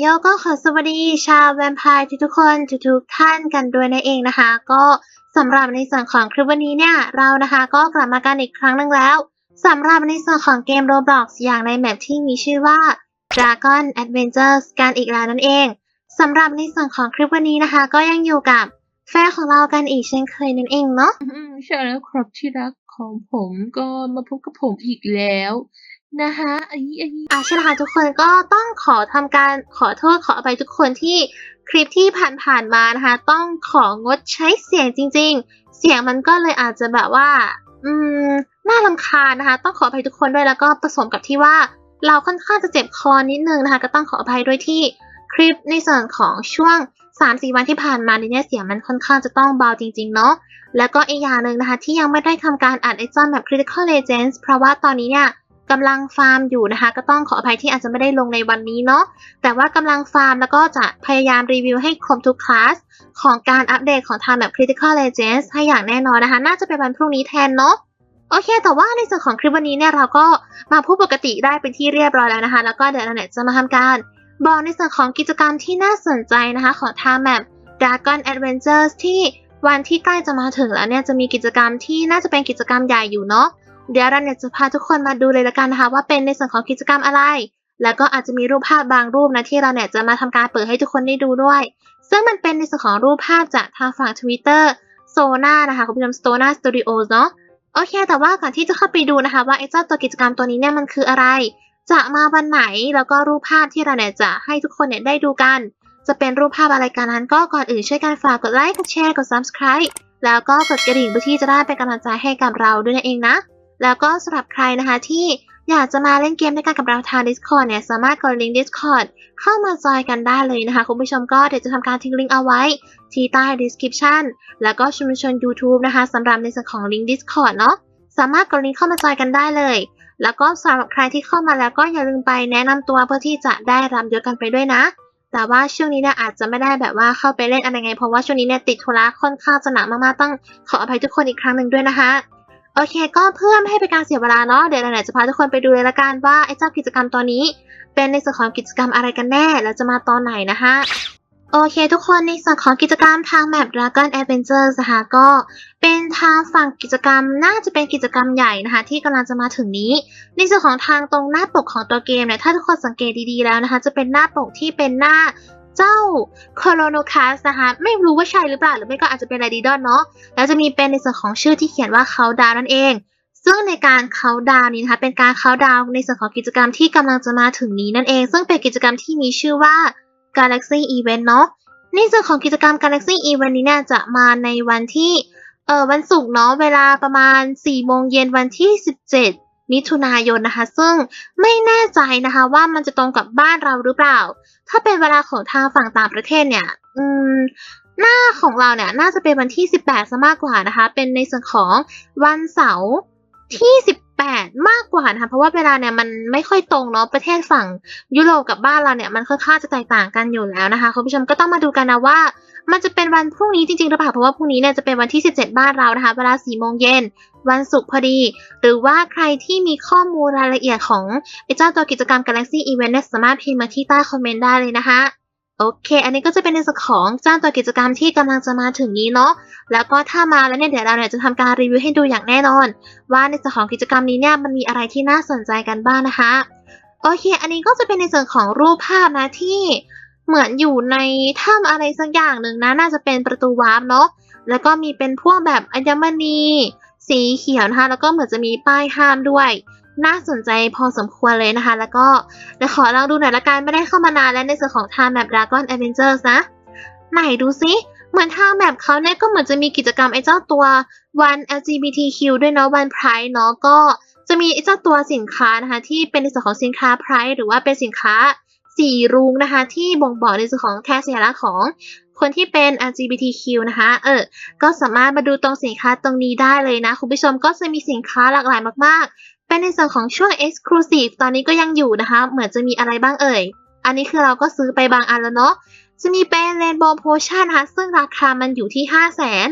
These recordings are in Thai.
โยก็ขอสวัสดีชาวแวมไพร์ทุกๆคนทุกๆท่านกันด้วยนั่นเองนะคะ ก็สำหรับในส่วนของคลิปวันนี้เนี่ย เรานะคะก็กลับมากันอีกครั้งหนึ่งแล้วสำหรับในส่วนของเกม Roblox อย่างในแมปที่มีชื่อว่า Dragon Adventures กันอีกแล้วนั่นเองสำหรับในส่วนของคลิปวันนี้นะคะ ก็ยังอยู่กับแฟนของเรากันอีกเช่นเคยนั่นเองเนาะใช่แล้วครับที่รักของผมก็มาพบกับผมอีกแล้ว นะคะไอ้ไอ้อะใช่แล้วค่ะทุกคนก็ต้องขอทำการขอโทษขออภัยทุกคนที่คลิปที่ผ่านๆมานะคะ ต้องของดใช้เสียงจริง ๆ เสียงมันก็เลยอาจจะแบบว่า อืมน่ารำคาญนะคะ ต้องขออภัยทุกคนด้วยแล้วก็ผสมกับที่ว่า เราค่อนข้างจะเจ็บคอนิดนึงนะคะ ก็ต้องขออภัยด้วยที่คลิปในส่วนของช่วง 3-4 วันที่ผ่านมาเนี่ยเสียงมันค่อนข้างจะต้องเบาจริง ๆ เนาะแล้วก็อีกอย่างหนึ่งนะคะ ที่ยังไม่ได้ทำการอัดไอจอนแบบ Critical Legends เพราะว่าตอนนี้เนี่ย กำลังฟาร์มอยู่นะคะ ก็ต้องขออภัยที่อาจจะไม่ได้ลงในวันนี้เนาะแต่ว่ากำลังฟาร์มแล้วก็จะพยายามรีวิวให้ครบทุกคลาสของการอัปเดตของทางแบบ Critical Legends ให้อย่างแน่นอนนะคะ น่าจะเป็นวันพรุ่งนี้แทนเนาะโอเค แต่ว่าในส่วนของคลิปวันนี้เนี่ยเราก็มาพูดปกติได้เป็นที่เรียบร้อยแล้วนะคะ แล้วก็เดี๋ยวเราเนี่ยจะมาทำการบอกในส่วนของกิจกรรมที่น่าสนใจนะคะของทางแบบ Dragon Adventures ที่วันที่ใกล้จะมาถึงแล้วเนี่ยจะมีกิจกรรมที่น่าจะเป็นกิจกรรมใหญ่อยู่เนาะ เดี๋ยวเราเนี่ยจะพาทุกคนมาดูเลยละกันนะคะ ว่าเป็นในส่วนของกิจกรรมอะไร แล้วก็อาจจะมีรูปภาพบางรูปนะที่เราเนี่ยจะมาทำการเปิดให้ทุกคนได้ดูด้วย ซึ่งมันเป็นในส่วนของรูปภาพจากทางฝั่ง Twitter โซนานะคะคุณผู้ชม Stona Studios เนาะโอเค แต่ว่าก่อนที่จะเข้าไปดูนะคะ ว่าไอ้เจ้าตัวกิจกรรมตัวนี้เนี่ยมันคืออะไร จะมาวันไหนแล้วก็รูปภาพที่เราเนี่ยจะให้ทุกคนเนี่ยได้ดูกัน จะเป็นรูปภาพอะไรกันนั้น ก็ก่อนอื่นช่วยกันฝากกดไลค์กดแชร์กด subscribe แล้วก็กดกระดิ่งเพื่อที่จะได้เป็นกำลังใจให้กับเราด้วยนั่นเองนะ แล้วก็สำหรับใครนะคะที่อยากจะมาเล่นเกมด้วยกันกับเราทาง Discord เนี่ยสามารถกดลิงก์ Discord เข้ามาจอยกันได้เลยนะคะ คุณผู้ชมก็เดี๋ยวจะทำการทิ้งลิงก์เอาไว้ ที่ใต้ description แล้วก็ชุมชน YouTube นะคะสำหรับในส่วนของลิงก์ Discord เนาะสามารถกดลิงก์เข้ามาจอยกันได้เลย แล้วก็สำหรับใครที่เข้ามาแล้วก็อย่าลืมไปแนะนำตัวเพื่อที่จะได้รับยศกันไปด้วยนะ แต่ว่าช่วงนี้เนี่ยอาจจะไม่ได้แบบว่าเข้าไปเล่นอะไรไงเพราะว่าช่วงนี้เนี่ยติดธุระค่อนข้างจะหนักมากๆต้องขออภัยทุกคนอีกครั้งหนึ่งด้วยนะคะ โอเค ก็เพื่อไม่ให้เป็นการเสียเวลาเนาะเดี๋ยวเราเนี่ยจะพาทุกคนไปดูเลยละกันว่าไอ้เจ้ากิจกรรมตัวนี้ เป็นในส่วนของกิจกรรมอะไรกันแน่แล้วจะมาตอนไหนนะคะโอเคทุกคนในส่วนของกิจกรรมทางแมป Dragon Adventures นะคะก็เป็นทางฝั่งกิจกรรมน่าจะเป็นกิจกรรมใหญ่นะคะที่กำลังจะมาถึงนี้ ในส่วนของทางตรงหน้าปกของตัวเกมเนี่ยถ้าทุกคนสังเกตดีๆแล้วนะคะ จะเป็นหน้าปกที่เป็นหน้า เจ้า c o r o n o c a s นะคะไม่รู้ว่าใช่หรือเปล่า หรือไม่ก็อาจจะเป็น r a d i d o n เนาะแล้วจะมีเป็นในส่วนของชื่อที่เขียนว่าเขาดาวนั่นเอง ซึ่งในการเขาดาวนี้นะคะเป็นการเขาดาวในส่วนของกิจกรรมที่กำลังจะมาถึงนี้นั่นเอง ซึ่งเป็นกิจกรรมที่มีชื่อว่า Galaxy Event เนาะในส่วนของกิจกรรม Galaxy Event นี้เนี่ยจะมาในวันที่เออวันศุกร์เนาะเวลาประมาณ4โมงเย็นวันที่ 17 มิถุนายนนะคะ ซึ่งไม่แน่ใจนะคะว่ามันจะตรงกับบ้านเราหรือเปล่า ถ้าเป็นเวลาของทางฝั่งต่างประเทศเนี่ย อืมหน้าของเราเนี่ยน่าจะเป็นวันที่ 18ซะมากกว่านะคะ เป็นในส่วนของวันเสาร์ที่ 18 มากกว่านะคะเพราะว่าเวลาเนี่ยมันไม่ค่อยตรงเนาะประเทศฝั่งยุโรปกับบ้านเราเนี่ยมันค่อนข้างจะแตกต่างกันอยู่แล้วนะคะคุณผู้ชมก็ต้องมาดูกันนะว่า มันจะเป็นวันพรุ่งนี้จริงๆหรือเปล่าเพราะว่าพรุ่งนี้เนี่ยจะเป็นวันที่ 17 บ้านเรานะคะ เวลา4โมงเย็น วันศุกร์พอดี หรือว่าใครที่มีข้อมูลรายละเอียดของไอ้เจ้าตัวกิจกรรม Galaxy Event สามารถพิมพ์มาที่ใต้คอมเมนต์ได้เลยนะคะโอเค อันนี้ก็จะเป็นในส่วนของเจ้าตัวกิจกรรมที่กำลังจะมาถึงนี้เนาะ แล้วก็ถ้ามาแล้วเนี่ยเดี๋ยวเราเนี่ยจะทำการรีวิวให้ดูอย่างแน่นอน ว่าในส่วนของกิจกรรมนี้เนี่ยมันมีอะไรที่น่าสนใจกันบ้างนะคะ โอเค อันนี้ก็จะเป็นในส่วนของรูปภาพนะที่เหมือนอยู่ในถ้ำอะไรสักอย่างหนึ่งนะ น่าจะเป็นประตูวาร์ปเนาะ แล้วก็มีเป็นพวกแบบอัญมณี สีเขียวนะคะแล้วก็เหมือนจะมีป้ายห้ามด้วย น่าสนใจพอสมควรเลยนะคะ แล้วก็เดี๋ยวขอลองดูหน่อยละกันไม่ได้เข้ามานานแล้วในส่วนของทางแบบ Dragon Adventures นะ ไหนดูซิเหมือนทางแบบเขาเนี่ยก็เหมือนจะมีกิจกรรมไอ้เจ้าตัววัน LGBTQ ด้วยเนาะวัน Pride เนาะก็จะมีไอ้เจ้าตัวสินค้านะคะที่เป็นในส่วนของสินค้า Pride หรือว่าเป็นสินค้า สีรุ้งนะคะ ที่บ่งบอกในส่วนของแทนสัญลักษณ์ของคนที่เป็น LGBTQ นะคะ เออ ก็สามารถมาดูตรงสินค้าตรงนี้ได้เลยนะ คุณผู้ชมก็จะมีสินค้าหลากหลายมากๆ เป็นในส่วนของช่วง Exclusive ตอนนี้ก็ยังอยู่นะคะ เหมือนจะมีอะไรบ้างเอ่ย อันนี้คือเราก็ซื้อไปบางอันแล้วเนาะ จะมีเป็น Rainbow Potion นะคะ ซึ่งราคามันอยู่ที่ 5 0 0 0 0น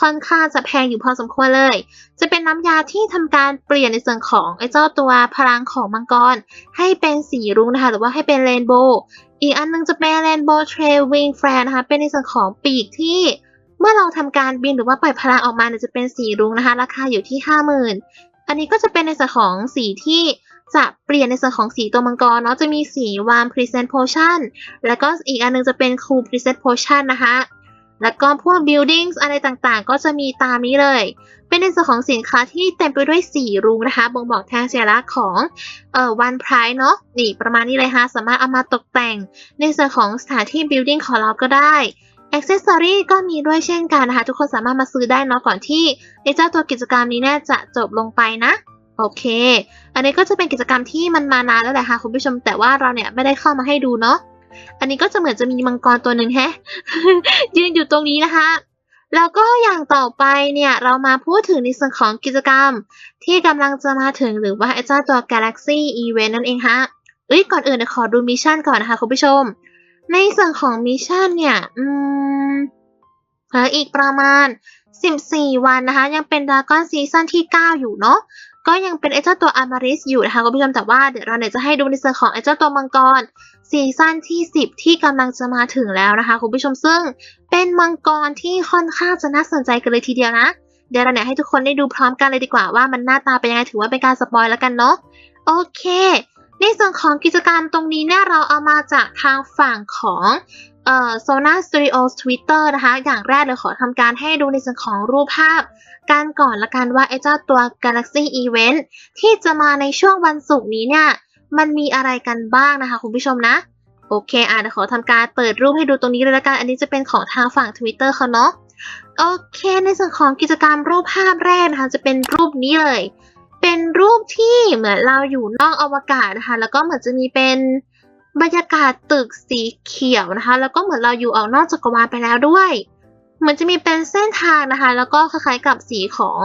ค่อนข้างจะแพงอยู่พอสมควรเลย จะเป็นน้ำยาที่ทำการเปลี่ยนในส่วนของไอ้เจ้าตัวพลังของมังกร ให้เป็นสีรุ้งนะคะ หรือว่าให้เป็นเรนโบว์ อีกอันนึงจะเป็น Rainbow Trail Wing Fan นะคะ เป็นในส่วนของปีกที่เมื่อเราทำการบินหรือว่าปล่อยพลังออกมาเนี่ยจะเป็นสีรุ้งนะคะ ราคาอยู่ที่ 50,000 อันนี้ก็จะเป็นในส่วนของสีที่จะเปลี่ยนในส่วนของสีตัวมังกรเนาะ จะมีสี Warm Present Potion แล้วก็อีกอันนึงจะเป็น Cool Present Potion นะคะ แล้วก็พวก buildings อะไรต่างๆ ก็จะมีตามนี้เลย เป็นในส่วนของสินค้าที่เต็มไปด้วยสีรุ้งนะคะบ่งบอกแทนสัญลักษณ์ของเอ่อวันไพร์เนาะนี่ประมาณนี้เลยค่ะสามารถเอามาตกแต่ง ในส่วนของสถานที่ building ของเราก็ได้ accessory ก็มีด้วยเช่นกันนะคะ ทุกคนสามารถมาซื้อได้เนาะก่อนที่ในเจ้าตัวกิจกรรมนี้เนี่ยจะจบลงไปนะ โอเค อันนี้ก็จะเป็นกิจกรรมที่มันมานานแล้วแหละค่ะคุณผู้ชมแต่ว่าเราเนี่ยไม่ได้เข้ามาให้ดูเนาะ อันนี้ก็จะเหมือนจะมีมังกรตัวหนึ่งแฮะ ยืนอยู่ตรงนี้นะคะ แล้วก็อย่างต่อไปเนี่ยเรามาพูดถึงในส่วนของกิจกรรม ที่กำลังจะมาถึงหรือว่าไอ้เจ้าตัว Galaxy Event นั่นเองฮะเอ้ยก่อนอื่นเดี๋ยวขอดูมิชชั่นก่อนนะคะคุณผู้ชม ในส่วนของมิชชั่นเนี่ย อืมเหลืออีกประมาณ 14 วันนะคะ ยังเป็นด r a ก้อนซีซั่นที่ 9 อยู่เนาะ ก็ยังเป็นไอ้เจ้าตัวอามาริสอยู่นะคะคุณผู้ชมแต่ว่าเดี๋ยวเราเนี่ยจะให้ดูในส่วนของไอ้เจ้าตัวมังกรซีซั่นที่ 10 ที่กำลังจะมาถึงแล้วนะคะคุณผู้ชมซึ่งเป็นมังกรที่ค่อนข้างจะน่าสนใจกันเลยทีเดียวนะ เดี๋ยวเราเนี่ยให้ทุกคนได้ดูพร้อมกันเลยดีกว่าว่ามันหน้าตาเป็นยังไงถือว่าเป็นการสปอยแล้วกันเนาะโอเคในส่วนของกิจกรรมตรงนี้เนี่ยเราเอามาจากทางฝั่งของ อ่อ Sona Studios Twitter นะคะ อย่างแรกเลยขอทำการให้ดูในส่วนของรูปภาพกันก่อนละกันว่าไอ้เจ้าตัว Galaxy Event ที่จะมาในช่วงวันศุกร์นี้เนี่ย มันมีอะไรกันบ้างนะคะคุณผู้ชมนะ โอเคอะเดี๋ยวขอทำการเปิดรูปให้ดูตรงนี้เลยละกัน อันนี้จะเป็นของทางฝั่ง Twitter เขาเนาะ โอเคในส่วนของกิจกรรมรูปภาพแรกนะคะจะเป็นรูปนี้เลย เป็นรูปที่เหมือนเราอยู่นอกอวกาศนะคะ แล้วก็เหมือนจะมีเป็น บรรยากาศตึกสีเขียวนะคะ แล้วก็เหมือนเราอยู่ออกนอกจักรวาลไปแล้วด้วยเหมือนจะมีเป็นเส้นทางนะคะ แล้วก็คล้ายๆกับสีของ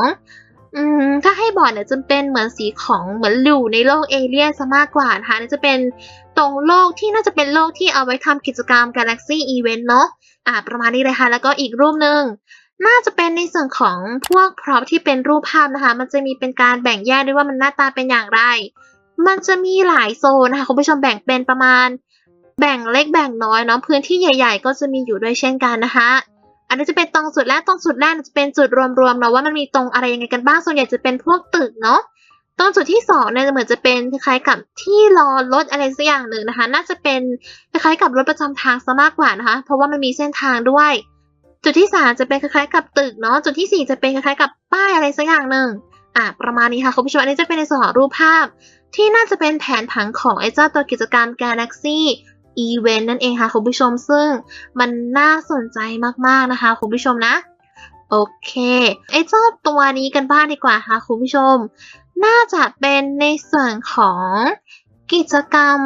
อืมถ้าให้บอกเนี่ยจะเป็นเหมือนสีของเหมือนอยู่ในโลกเอเลี่ยนซะมากกว่านะคะนี่จะเป็นตรงโลกที่น่าจะเป็นโลกที่เอาไว้ทำกิจกรรม Galaxy Event เนาะอ่า ประมาณนี้เลยค่ะ แล้วก็อีกรูปหนึ่งน่าจะเป็นในส่วนของพวกพร็อพที่เป็นรูปภาพนะคะ มันจะมีเป็นการแบ่งแยกด้วยว่ามันหน้าตาเป็นอย่างไร มันจะมีหลายโซนนะคะคุณผู้ชมแบ่งเป็นประมาณ แบ่งเล็กแบ่งน้อยเนาะพื้นที่ใหญ่ ๆ ก็จะมีอยู่ด้วยเช่นกันนะคะอันนี้จะเป็นตรงจุดแรกตรงจุดแรกจะเป็นจุดรวมๆเนาะว่ามันมีตรงอะไรยังไงกันบ้างส่วนใหญ่จะเป็นพวกตึกเนาะตรงจุดที่สองเนี่ยเหมือนจะเป็นคล้ายๆกับที่รอรถอะไรสักอย่างหนึ่งนะคะ น่าจะเป็นคล้ายๆกับรถประจำทางซะมากกว่านะคะ เพราะว่ามันมีเส้นทางด้วย จุดที่สามจะเป็นคล้ายๆกับตึกเนาะจุดที่สี่จะเป็นคล้ายๆกับป้ายอะไรสักอย่างหนึ่ง อะประมาณนี้ค่ะคุณผู้ชมอันนี้จะเป็นในส่วนของรูปภาพ ที่น่าจะเป็นแผนผังของไอ้เจ้าตัวกิจกรรม Galaxy Event นั่นเองค่ะคุณผู้ชมซึ่งมันน่าสนใจมากๆนะคะคุณผู้ชมนะโอเคไอ้เจ้าตัวนี้กันบ้างดีกว่าค่ะคุณผู้ชม น่าจะเป็นในส่วนของกิจกรรม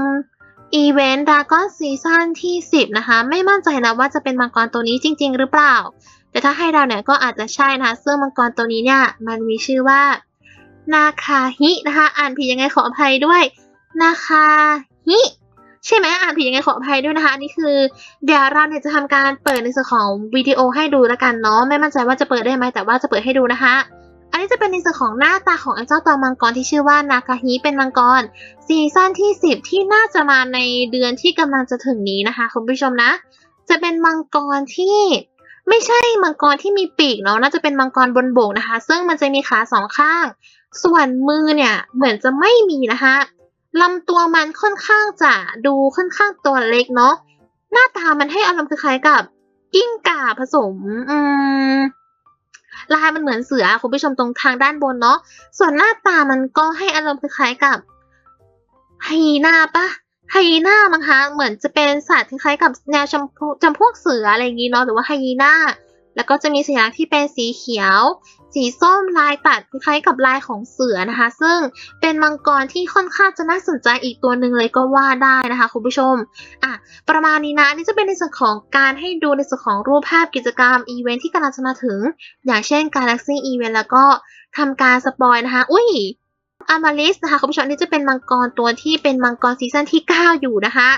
อีเวนต์ดากอนซีซั่นที่ 10 นะคะ ไม่มั่นใจนะว่าจะเป็นมังกรตัวนี้จริง ๆ หรือเปล่า แต่ถ้าให้เราเนี่ยก็อาจจะใช่นะคะซึ่งมังกรตัวนี้เนี่ยมันมีชื่อว่านาคาฮินะคะ อ่านผิดยังไงขออภัยด้วยนาคาฮิใช่ไหมอ่านผิดยังไงขออภัยด้วยนะคะอันนี้คือ เดี๋ยวเราเนี่ยจะทำการเปิดในส่วนของวิดีโอให้ดูแล้วกันเนาะไม่มั่นใจว่าจะเปิดได้ไหมแต่ว่าจะเปิดให้ดูนะคะอันนี้จะเป็นในส่วนของหน้าตาของไอ้เจ้าตัวมังกรที่ชื่อว่านาคาฮิเป็นมังกรซีซั่นที่ 10 ที่น่าจะมาในเดือนที่กำลังจะถึงนี้นะคะคุณผู้ชมนะ จะเป็นมังกรที่ ไม่ใช่มังกรที่มีปีกเนาะน่าจะเป็นมังกรบนบกนะคะ ซึ่งมันจะมีขาสองข้าง ส่วนมือเนี่ยเหมือนจะไม่มีนะคะลำตัวมันค่อนข้างจะดูค่อนข้างตัวเล็กเนาะหน้าตามันให้อารมณ์คล้ายๆกับ กิ้งก่าผสม อืมลายมันเหมือนเสือคุณผู้ชมตรงทางด้านบนเนาะส่วนหน้าตามันก็ให้อารมณ์คล้ายๆกับไฮยีน่าปะ ไฮยีน่ามั้งคะ เหมือนจะเป็นสัตว์คล้ายๆกับแนวจำพวกจำพวกเสืออะไรอย่างนี้เนาะ หรือว่าไฮยีน่า แล้วก็จะมีสัญลักษณ์ที่เป็นสีเขียว สีส้มลายตัดคล้ายๆกับลายของเสือนะคะ ซึ่งเป็นมังกรที่ค่อนข้างจะน่าสนใจอีกตัวหนึ่งเลยก็ว่าได้นะคะคุณผู้ชม อะ ประมาณนี้นะนนี่จะเป็นในส่วนของการให้ดูในส่วนของรูปภาพกิจกรรมอีเวนท์ที่กำลังจะมาถึง อย่างเช่น Galaxy Event แล้วก็ทำการสปอยนะคะ อุ้ย อามาริสนะคะคุณผู้ชมนี่จะเป็นมังกรตัวที่เป็นมังกรซีซั่นที่ 9 อยู่นะคะ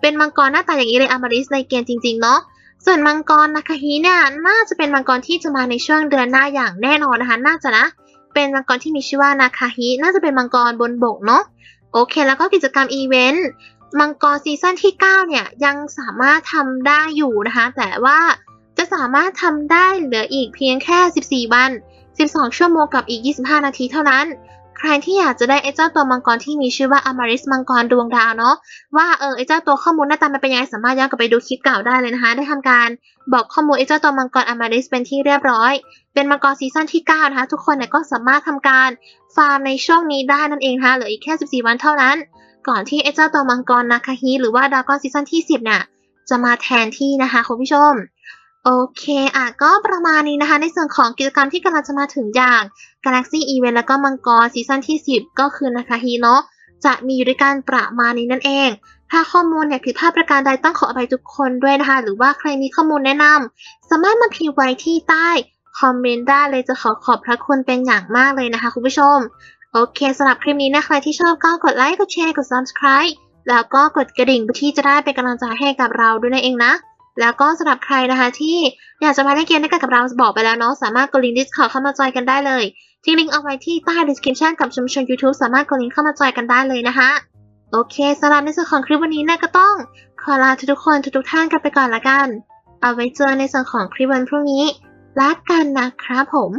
เป็นมังกรหน้าตาอย่างนี้เลยอามาริสในเกมจริงๆเนาะส่วนมังกรนาคาฮิเนี่ยน่าจะเป็นมังกรที่จะมาในช่วงเดือนหน้าอย่างแน่นอนนะคะ น่าจะนะ เป็นมังกรที่มีชื่อว่านาคาฮิน่าจะเป็นมังกรบนบกเนาะโอเค แล้วก็กิจกรรมอีเวนต์มังกรซีซั่นที่ 9 เนี่ยยังสามารถทำได้อยู่นะคะ แต่ว่าจะสามารถทำได้เหลืออีกเพียงแค่ 14 วัน 12 ชั่วโมงกับอีก 25 นาทีเท่านั้น ใครที่อยากจะได้ไอ้เจ้าตัวมังกรที่มีชื่อว่าอมาริสมังกรดวงดาวเนาะว่าเออไอ้เจ้าตัวข้อมูลหน้าตามันเป็นยังไงสามารถย้อนกลับไปดูคลิปเก่าได้เลยนะคะ ได้ทำการบอกข้อมูลไอ้เจ้าตัวมังกรอมาริสเป็นที่เรียบร้อย เป็นมังกรซีซั่นที่9นะคะทุกคนเนี่ยก็สามารถทำการฟาร์มในช่วงนี้ได้นั่นเองนะคะเหลืออีกแค่14 วันเท่านั้น ก่อนที่ไอ้เจ้าตัวมังกรนาคาฮิหรือว่าดากอนซีซั่นที่ 10เนี่ยจะมาแทนที่นะคะคุณผู้ชม โอเคอะก็ประมาณนี้นะคะ ในส่วนของกิจกรรมที่กำลังจะมาถึงอย่าง Galaxy Event แล้วก็มังกรซีซั่นที่ 10 ก็คือนาคาฮิเนาะจะมีอยู่ด้วยกันประมาณนี้นั่นเอง ถ้าข้อมูลเนี่ยผิดพลาดประการใดต้องขออภัยทุกคนด้วยนะคะ หรือว่าใครมีข้อมูลแนะนำสามารถมาพิมพ์ไว้ที่ใต้คอมเมนต์ได้เลยจะขอขอบพระคุณเป็นอย่างมากเลยนะคะคุณผู้ชม โอเคสำหรับคลิปนี้นะใครที่ชอบก็กดไลค์กดแชร์กด subscribe แล้วก็กดกระดิ่งเพื่อที่จะได้เป็นกำลังใจให้กับเราด้วยนั่นเองนะ แล้วก็สำหรับใครนะคะที่อยากจะมาเล่นเกมด้วยกันกับเราบอกไปแล้วเนาะสามารถกดลิงก์ Discord เข้ามาจอยกันได้เลยที่ลิงก์เอาไว้ที่ใต้ description กับชุมชน YouTube สามารถกดลิงก์เข้ามาจอยกันได้เลยนะคะ โอเคสำหรับในส่วนของคลิปวันนี้นะก็ต้องขอลาทุกๆคนทุกๆท่านกันไปก่อนละกัน เอาไว้เจอในส่วนของคลิปวันพรุ่งนี้ลากันนะครับผม